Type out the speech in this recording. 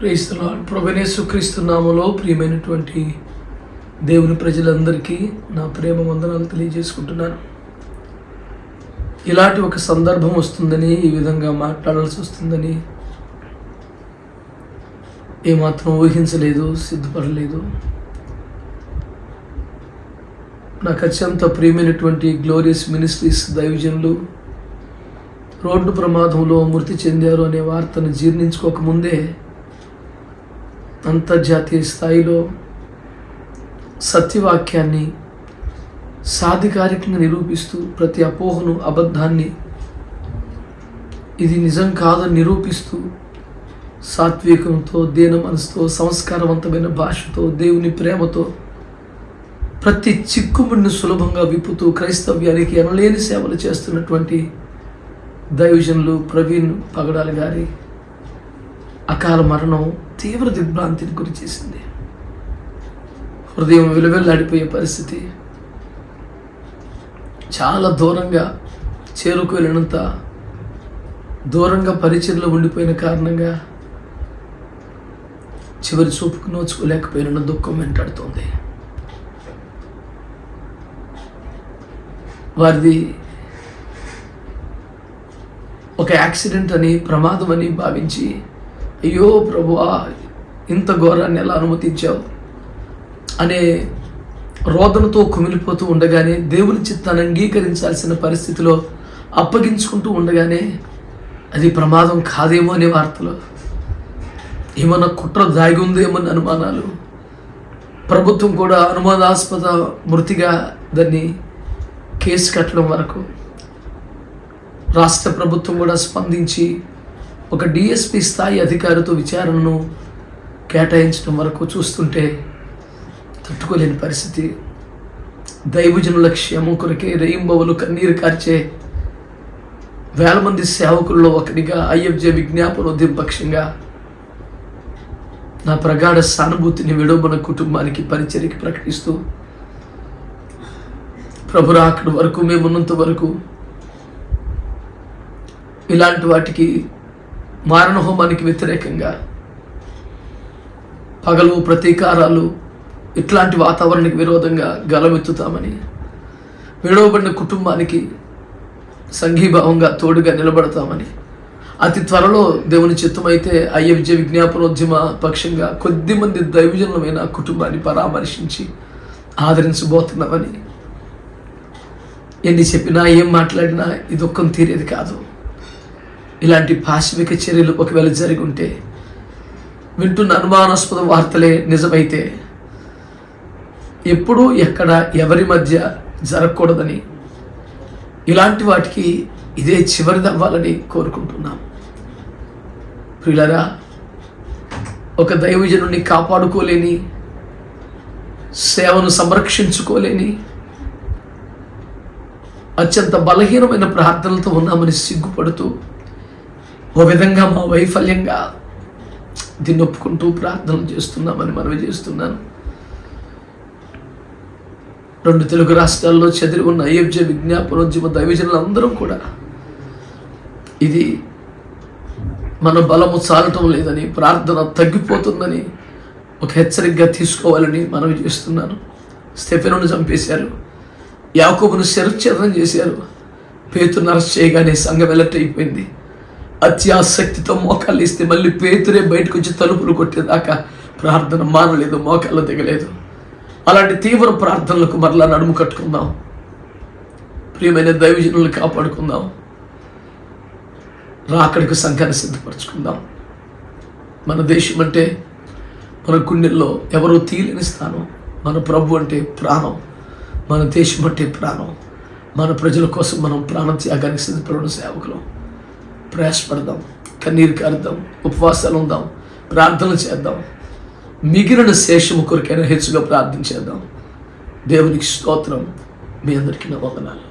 క్రైస్తలాడ్ ప్రభునేసు క్రీస్తు నామలో ప్రియమైనటువంటి దేవుని ప్రజలందరికీ నా ప్రేమ వందనాలు తెలియజేసుకుంటున్నాను. ఇలాంటి ఒక సందర్భం వస్తుందని ఈ విధంగా మాట్లాడాల్సి వస్తుందని ఏమాత్రం ఊహించలేదు సిద్ధపడలేదు. నాకు అత్యంత ప్రియమైనటువంటి గ్లోరియస్ మినిస్ట్రీస్ దైవజనులు రోడ్డు ప్రమాదంలో మృతి చెందారు అనే వార్తను జీర్ణించుకోకముందే అంతర్జాతీయ స్థాయిలో సత్యవాక్యాన్ని సాధికారికంగా నిరూపిస్తూ ప్రతి అపోహను అబద్ధాన్ని ఇది నిజం కాదని నిరూపిస్తూ సాత్వికంతో దీన మనసుతో సంస్కారవంతమైన భాషతో దేవుని ప్రేమతో ప్రతి చిక్కుముడిని సులభంగా విప్పుతూ క్రైస్తవ్యానికి ఎనలేని సేవలు చేస్తున్నటువంటి దైవజనులు ప్రవీణ్ పగడాలి గారి అకాల మరణం తీవ్ర దిగ్భ్రాంతిని గురి చేసింది హృదయం విలువెల్లాడిపోయే పరిస్థితి. చాలా దూరంగా చేరుకు వెళ్ళినంత దూరంగా పరిచయలో ఉండిపోయిన కారణంగా చివరి చూపుకు నోచుకోలేకపోయిన దుఃఖం వెంటాడుతోంది. వారిది ఒక యాక్సిడెంట్ అని ప్రమాదం అని భావించి అయ్యో ప్రభువా ఇంత ఘోరాన్ని ఎలా అనుమతించావు? అనే రోదనతో కుమిలిపోతూ ఉండగానే దేవుని చిత్తాన్ని అంగీకరించాల్సిన పరిస్థితిలో అప్పగించుకుంటూ ఉండగానే అది ప్రమాదం కాదేమో అనే వార్తలు. ఏమన్నా కుట్ర దాగి ఉందేమో అనుమానాలు. ప్రభుత్వం కూడా అనుమానాస్పద మృతిగా దాన్ని కేసు కట్టడం వరకు రాష్ట్ర ప్రభుత్వం కూడా స్పందించి ఒక డిఎస్పి స్థాయి అధికారితో విచారణను కేటాయించడం వరకు చూస్తుంటే తట్టుకోలేని పరిస్థితి. దైవజనుల క్షేమం కొరకే రెయింబవలు కన్నీరు కార్చే వేల మంది సేవకుల్లో ఒకటిగా ఐఎఫ్జే విజ్ఞాపనోద్యమ పక్షంగా నా ప్రగాఢ సానుభూతిని విడోబన కుటుంబానికి పరిచర్యకి ప్రకటిస్తూ ప్రభు రాకడి వరకు మేమున్నంత వరకు ఇలాంటి వాటికి మారణ హోమానికి వ్యతిరేకంగా పగలు ప్రతీకారాలు ఇట్లాంటి వాతావరణానికి విరోధంగా గలమెత్తుతామని విడవబడిన కుటుంబానికి సంఘీభావంగా తోడుగా నిలబడతామని అతి త్వరలో దేవుని చిత్తమైతే ఐఎఫ్జే విజ్ఞాపనోద్యమ పక్షంగా కొద్ది మంది దైవజనులమైన కుటుంబాన్ని పరామర్శించి ఆదరించబోతున్నామని ఎన్ని చెప్పినా ఏం మాట్లాడినా ఇది ఒక్కం తీరేది కాదు. ఇలాంటి పాశవిక చర్యలు ఒకవేళ జరిగి ఉంటే వింటున్న అనుమానాస్పద వార్తలే నిజమైతే ఎప్పుడు ఎక్కడ ఎవరి మధ్య జరగకూడదని ఇలాంటి వాటికి ఇదే చివరిదవ్వాలని కోరుకుంటున్నాం. ప్రియులరా ఒక దైవజనుని కాపాడుకోలేని సేవను సంరక్షించుకోలేని అత్యంత బలహీనమైన ప్రార్థనలతో ఉన్నామని సిగ్గుపడుతూ ఓ విధంగా మా వైఫల్యంగా దీన్ని ఒప్పుకుంటూ ప్రార్థనలు చేస్తున్నామని మనవి చేస్తున్నాను. రెండు తెలుగు రాష్ట్రాల్లో చెదిరి ఉన్న ఐఎఫ్జే విజ్ఞాపనోద్యమ దైవజనులందరం కూడా ఇది మన బలము చాలటం లేదని ప్రార్థన తగ్గిపోతుందని ఒక హెచ్చరికగా తీసుకోవాలని మనవి చేస్తున్నాను. స్టెఫెనును చంపేశారు యాకోబును శరచ్ఛేదనం చేశారు పేతు నరస్ చేయగానే సంఘం ఎలర్ట్ అయిపోయింది. అత్యాసక్తితో మోకాళ్ళు ఇస్తే మళ్ళీ పేతురే బయటకు వచ్చి తలుపులు కొట్టేదాకా ప్రార్థన మానలేదు మోకాళ్ళు దిగలేదు. అలాంటి తీవ్ర ప్రార్థనలకు మరలా నడుము కట్టుకుందాం. ప్రియమైన దైవజనులను కాపాడుకుందాం. రాకడికి సంఘాన్ని సిద్ధపరచుకుందాం. మన దేశం అంటే మన గుండెల్లో ఎవరో తీయలేని స్థానం. మన ప్రభు అంటే ప్రాణం. మన దేశం అంటే ప్రాణం. మన ప్రజల కోసం మనం ప్రాణ త్యాగానికి సిద్ధపడిన సేవకులం. ప్రయాసపడదాం కన్నీరు కారుద్దాం ఉపవాసాలు ఉందాం ప్రార్థనలు చేద్దాం. మిగిలిన శేషము కొరకైనా హెచ్చుగా ప్రార్థన చేద్దాం. దేవునికి స్తోత్రం. మీ అందరికీ నా వందనాలు.